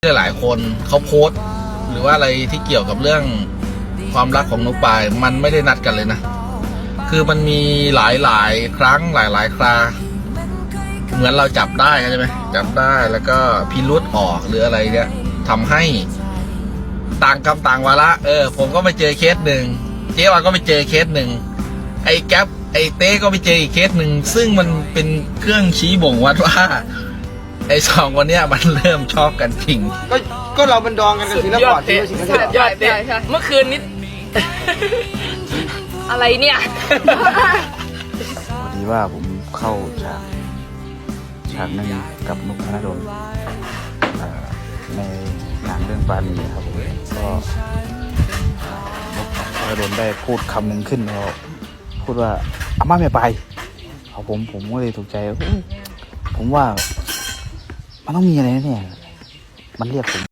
หลายๆคนเขาโพสต์ หรือว่าอะไรที่เกี่ยวกับเรื่องความรักของนุกปาย มันไม่ได้นัดกันเลยนะ คือมันมีหลายหลายครั้งหลายหลายครา เหมือนเราจับได้ใช่ไหมจับได้แล้วก็พิรุษออกหรืออะไรเนี่ยทำให้ต่างกรรมต่างวาระเออ ผมก็ไปเจอเคสหนึ่งเจ๊วาก็ไปเจอเคสหนึ่งไอ้แก๊ปไอ้เต้ก็ไปเจออีกเคสหนึ่งซึ่งมันเป็นเครื่องชี้บ่งวัดว่า ไอ้สองคนเนี้ยมันเริ่มชอบกันจริง ก็ก็เราเป็นดองกันกับศิลปะที่ไม่ใช่สุดยอดเด็เมื่อคืนนี้ อะไรเนี่ยพอดีว่าผมเข้าฉากฉากหนึ่งกับนุกธนดลเอ่อในหนังเรื่องปาณีครับผมก็นุกธนดลได้พูดคำหนึ่งขึ้นแล้วพูดว่าอาม่าไม่ไปเอาผมผมก็เลยถูกใจเฮ้ยผมว่า มันต้องมีอะไรแน่ๆมันเรียกผม